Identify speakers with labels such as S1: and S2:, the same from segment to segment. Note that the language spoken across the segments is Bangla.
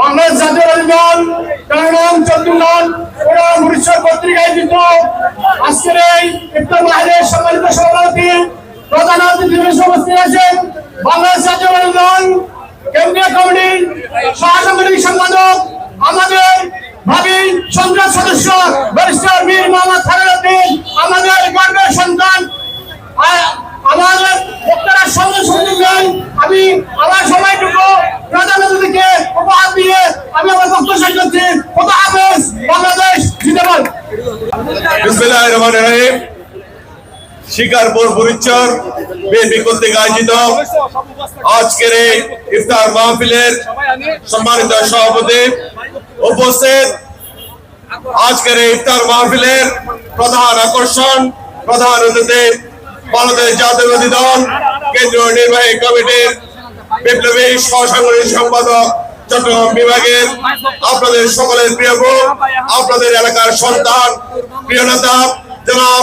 S1: বাংলাদেশ জাতীয়তাবাদী দল চন্দ্রনাথ ওরা উড়িষ্যা কর্তৃক আয়োজিত আজকের এই ইফতার মাহফিলের সম্মানিত সভাপতি, প্রধান অতিথি উপস্থিত আছেন। বাংলাদেশ জাতীয়তাবাদী দল, কেন্দ্রীয় কমিটির সহসাংগঠনিক সম্পাদক, আমাদের ভাবি সংসদ সদস্য, ব্যারিস্টার মীর মোহাম্মদ খালেদুদ্দিন আমাদের গর্বের সন্তান আমাদের বক্তারা সঙ্গে আমি আমার সময়টুকু প্রধান অতিথিকে
S2: শিকারপুর বুরিচর বিএনপি আয়োজিত আজকের এই ইফতার মাহফিলের সম্মানিত সভাপতি উপস্থিত। আজকের এই ইফতার মাহফিলের প্রধান আকর্ষণ, প্রধান অতিথি বাংলাদেশ জাতীয়বাদী দল, কেন্দ্রীয় নির্বাহী কমিটির বিপ্লবী সহসাংগঠনিক সম্পাদক চট্টগ্রাম বিভাগের আপনাদের সকলের প্রিয় আপনাদের এলাকার সন্তান, প্রিয় নেতা, জনাব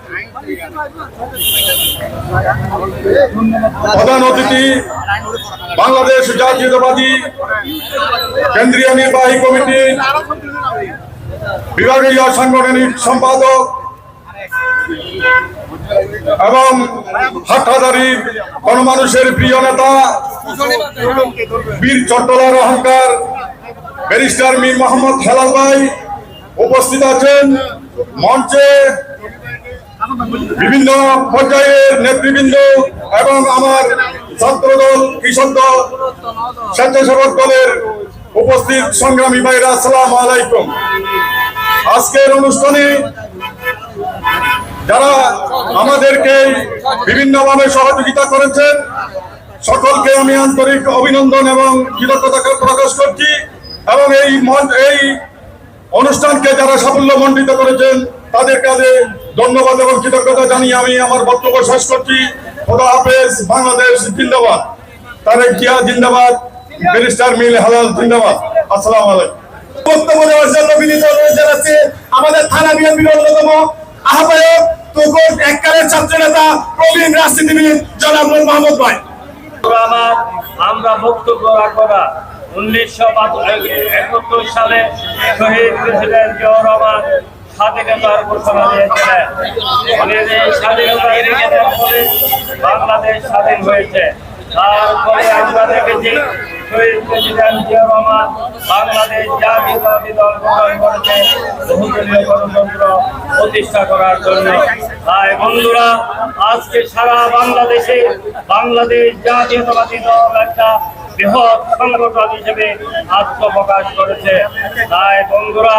S2: প্রধান অতিথি, বাংলাদেশ জাতীয়তাবাদী কেন্দ্রীয় নির্বাহী কমিটি, বিভাগীয় সাংগঠনিক সম্পাদক এবং হাটহাজারি গণমানুষের প্রিয় নেতা, বীর চট্টলার অহংকার, ব্যারিস্টার মীর মোহাম্মদ হেলাল ভাই উপস্থিত আছেন মঞ্চে। বিভিন্ন পর্যায়ের নেতৃবৃন্দ এবং আমার ছাত্রদল, কৃষক দল, স্বেচ্ছাসেবক দলের উপস্থিত সংগ্রামী ভাইরা, আসসালাম আলাইকুম। আজকের অনুষ্ঠানে যারা আমাদেরকে বিভিন্নভাবে সহযোগিতা করেছেন, সকলকে আমি আন্তরিক অভিনন্দন এবং কৃতজ্ঞতা প্রকাশ করছি এবং এই এই অনুষ্ঠানকে যারা সাফল্য মণ্ডিত করেছেন, তাদের কাছে ধন্যবাদ এবং কৃতজ্ঞতা জানিয়ে আমি আমার বক্তব্য শেষ করছি। বাংলাদেশ জিন্দাবাদ। তারেক জিয়া জিন্দাবাদ। ব্যারিস্টার মিল হালাল জিন্দাবাদ। আসসালামু আলাইকুম। বক্তব্য দেওয়ার জন্য অনুরোধ আমাদের থানা বিএনপির অন্যতম আহ্বায়ক এককালের ছাত্র নেতা প্রবীণ রাজনীতিবিদ জনাব মাহমুদ ভাই।
S3: আমরা বক্তব্য রাখব না। উনিশশো একাত্তর সালে শহীদ প্রেসিডেন্ট জিয়াউর রহমান স্বাধীনতার ঘোষণা দিয়েছিলেন। ফলে বাংলাদেশ স্বাধীন হয়েছে। তারপরে আমরা দেখেছি বাংলাদেশ প্রতিষ্ঠা করার জন্য। আজকে সারা বাংলাদেশে বাংলাদেশ জাতীয়তাবাদী দল একটা বৃহৎ সংগঠন হিসেবে আত্মপ্রকাশ করেছে। তাই বন্ধুরা,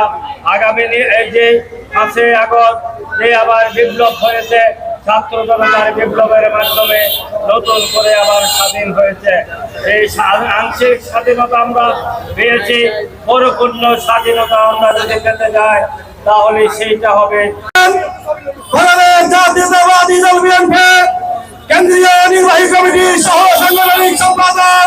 S3: আগামী এই যে পাঁচই আগস্ট যে আবার বিপ্লব হয়েছে। ছাত্র জনতার বিপ্লবের মাধ্যমে নতুন করে আবার স্বাধীন হয়েছে। এই আংশিক স্বাধীনতা আমরা পেয়েছি, পরিপূর্ণ স্বাধীনতা আমরা যদি পেতে যাই, তাহলে সেইটা হবে
S1: কেন্দ্রীয় নির্বাহী কমিটি সহ সাংগঠনিক সম্পাদক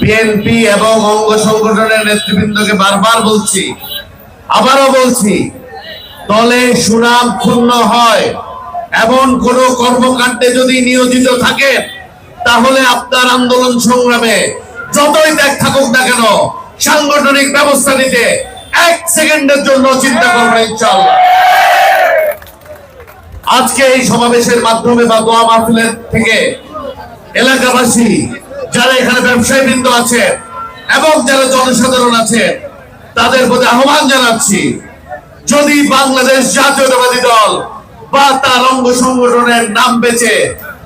S4: বিএনপি এবং অঙ্গ সংগঠনের নেতৃবৃন্দকে বারবার বলছি, আবারও বলছি, দলে সুনাম ক্ষুণ্ণ হয়। এমন কোন কর্মকাণ্ডে যদি নিয়োজিত থাকেন তাহলে আপনার আন্দোলন সংগ্রামে যতই ত্যাগ থাকুক না কেন, সাংগঠনিক ব্যবস্থা নিতে এক সেকেন্ডের জন্য চিন্তা করবেন ইনশাআল্লাহ। আজকে এই সমাবেশের মাধ্যমে বা দোয়া মাহফিলের থেকে এলাকাবাসী যারা এখানে ব্যবসায়ী বৃন্দ আছে এবং যারা জনসাধারণ আছে, তাদের প্রতি আহ্বান জানাচ্ছি, যদি বাংলাদেশ জাতীয়তাবাদী দল বা তার অঙ্গ সংগঠনের নাম বেচে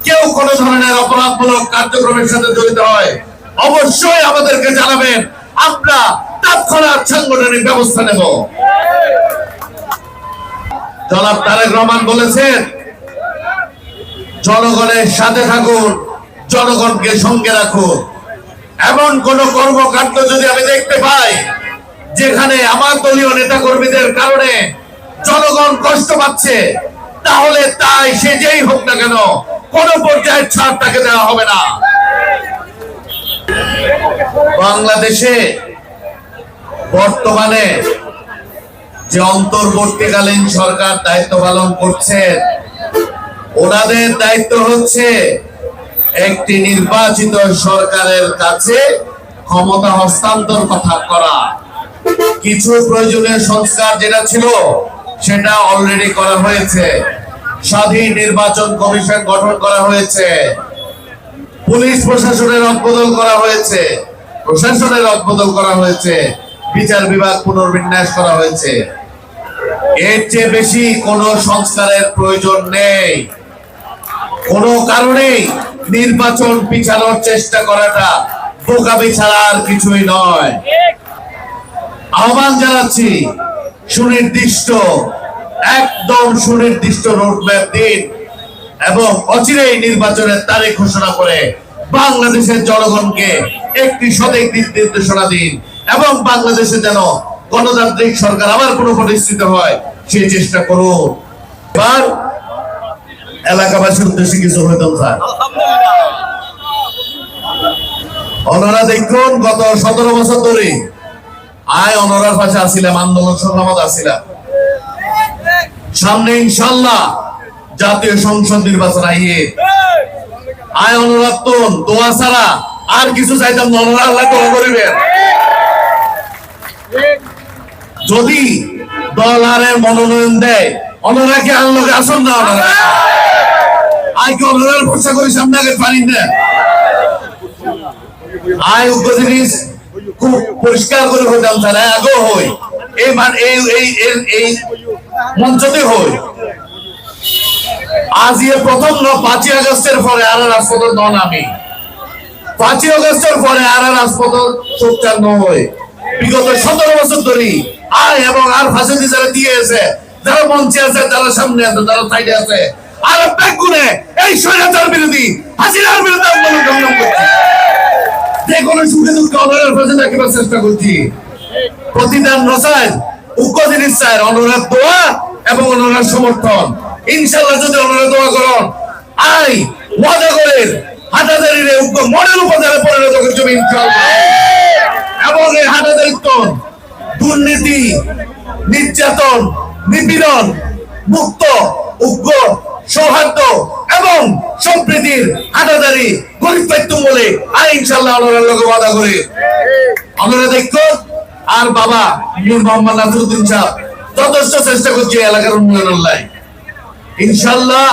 S4: কেউ কোন ধরনের অপরাধমূলক কার্যক্রমের সাথে জড়িত হয়, অবশ্যই আমাদেরকে জানাবেন, আমরা তৎক্ষণাৎ সাংগঠনিক ব্যবস্থা নেব। জনাব তারেক রহমান বলেছেন, জনগণের সাথে থাকুন জনগণকে সঙ্গে রাখুন এমন কোন কর্মকাণ্ড যদি আমি দেখতে পাই, যেখানে আমার দলীয় নেতা কর্মীদের কারণে জনগণ কষ্ট পাচ্ছে, তাহলে তাই সে যেই হোক না কেন, কোন পর্যায়ের ছাড় তাকে দেওয়া হবে না। বাংলাদেশে বর্তমানে যে অন্তর্বর্তীকালীন সরকার দায়িত্ব পালন করছেন ওনাদের দায়িত্ব হচ্ছে একটি নির্বাচিত সরকারের কাছে ক্ষমতা হস্তান্তর কথা করা। কিছু প্রয়োজনীয় সংস্কার যেটা ছিল, সেটা অলরেডি করা হয়েছে। স্বাধীন নির্বাচন কমিশন গঠন করা হয়েছে। পুলিশ প্রশাসনের রদবদল করা হয়েছে। প্রশাসনের রদবদল করা হয়েছে। বিচার বিভাগ পুনর্বিন্যাস করা হয়েছে। এর চেয়ে বেশি কোনো সংস্কারের প্রয়োজন নেই। কোনো কারণেই নির্বাচন পিছানোর চেষ্টা করাটা বোকামি ছাড়া আর কিছুই নয়। আহ্বান জানাচ্ছি, সুনির্দিষ্ট, একদম সুনির্দিষ্ট রোডম্যাপ দিন এবং অচিরেই নির্বাচনের তারিখ ঘোষণা করে বাংলাদেশের জনগণকে একটি সঠিক দিক নির্দেশনা দিন এবং বাংলাদেশে যেন গণতান্ত্রিক সরকার আবার কোনো প্রতিষ্ঠিত হয়, সেই চেষ্টা করুন। এবার এলাকাবাসীর উদ্দেশ্যে কিছু হইতাম স্যার ওনারা দেখুন গত সতেরো বছর ধরে আয় অনরার পাশে আসিলাম আন্দোলন সংগ্রামত আসিলাম। সামনে ইনশাল্লাহ জাতীয় সংসদ নির্বাচন আইয়ে। আয় অনুরাত্তন দোয়া ছাড়া আর কিছু চাইতাম না ওনারা আল্লাহ দোয়া করিবেন। যদি দল আরের মনোনয়ন দেয় ওনারা কি আল্লাহকে আসন না। ওনারা আয় কি ওনারা ভরসা করি সামনে আগে পারি না আয় উগ্র খুব পরিষ্কার করে হইতাম স্যার আগেও হই। এই মান এই এই, এই- মঞ্চতে হই। আজ ইয়ে প্রথম ন, পাঁচই আগস্টের পরে আর রাজপথের নন আমি। পাঁচই আগস্টের পরে আর রাজপথ সোচ্চার নয়। বিগত সতেরো বছর ধরে আয় এবং আর ফাঁসি যারা দিয়ে আছে যারা মঞ্চে আছে যারা সামনে আছে যারা সাইডে আছে। আর ব্যাগ গুনে এই স্বৈরাচার বিরোধী, হাসিনার বিরুদ্ধে আন্দোলন সংগ্রাম করছি। যে কোনো সুখে দুঃখে অনরের পাশে রাখিবার চেষ্টা করছি। প্রতিদান নসায় উগ্র জিনিস চায় দোয়া এবং অনুরাগ সমর্থন। ইনশাল্লাহ যদি অনুরাগ দোয়া করুন, আই করেন হাটাদারির উগ্র মনের উপজেলা পরিণত করছে ইনশাল্লাহ এবং এই হাটাদারিত্বন দুর্নীতি, নির্যাতন, নিপীড়ন, মুক্ত, উগ্র সৌহার্দ্য এবং সম্প্রীতির হাটাদারি গরিব পাইতুম বলে আর ইনশাল্লাহ অনুরাগ লোকে ওয়াদা করে। আমরা দেখো আর বাবা নূর মোহাম্মদ নাসরুদ্দিন সাহেব যথেষ্ট চেষ্টা করছে এলাকার উন্নয়নের লাই। ইনশাল্লাহ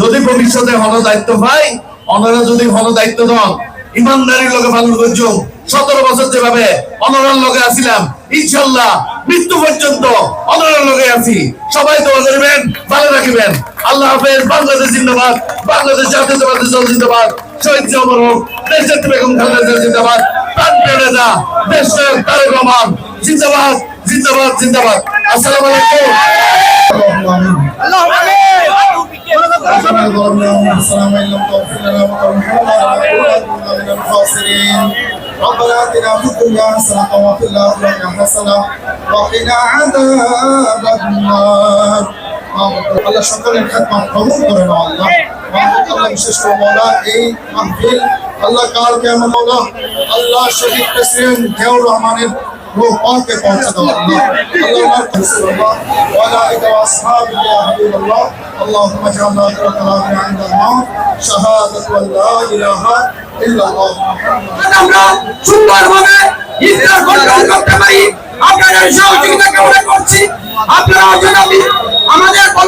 S4: যদি ভবিষ্যতে হন দায়িত্ব পাই ওনারা যদি হন দায়িত্ব দেন, ইমানদারির লোকে পালন করছ সতেরো বছর যেভাবে অনরার লোকে আসিলাম ইনশাল্লাহ মৃত্যু পর্যন্ত অনরার লোকে আছি সবাই দোয়া করবেন ভালো রাখবেন আল্লাহ হাফেজ বাংলাদেশ জিন্দাবাদ বাংলাদেশ জাতীয়তাবাদী দল জিন্দাবাদ শহীদ অমর হোক দেশের বেগম খালেদা জিয়া জিন্দাবাদ প্রাণ পেড়ে যা দেশ নায়ক তারেক রহমান জিন্দাবাদ জিন্দাবাদ জিন্দাবাদ আসসালামু আলাইকুম
S1: ربنا ظلمنا انفسنا وان لم تغفر لنا وترحمنا لنكونن من الخاسرين ربنا اتنا في الدنيا حسنه وفي الاخره حسنه وقنا عذاب النار আল্লাহ সকলের খেদমত কবুল করে নাও আল্লাহ মাহবুব আল্লাহ বিশেষ করে মৌলা এই মাহফিল আল্লাহ কাল কেমন মৌলা আল্লাহ শহীদ প্রেসিডেন্ট জিয়াউর রহমানের
S5: রূহ পাকে পৌঁছে দাও আল্লাহ আল্লাহ রাসূলুল্লাহ ওয়া আলা আলিহি ওয়া আসহাবিহি ইয়া হাবিবাল্লাহ اللهم اجعلنا آخر كلامنا عند الموت شهادة أن لا إله إلا الله محمد
S6: আমরা সুন্দরভাবে ইফতার কন্ট্রোল করতে পারি আপনাদের সহযোগিতা কামনা করছি আপনারা যেন আমাদের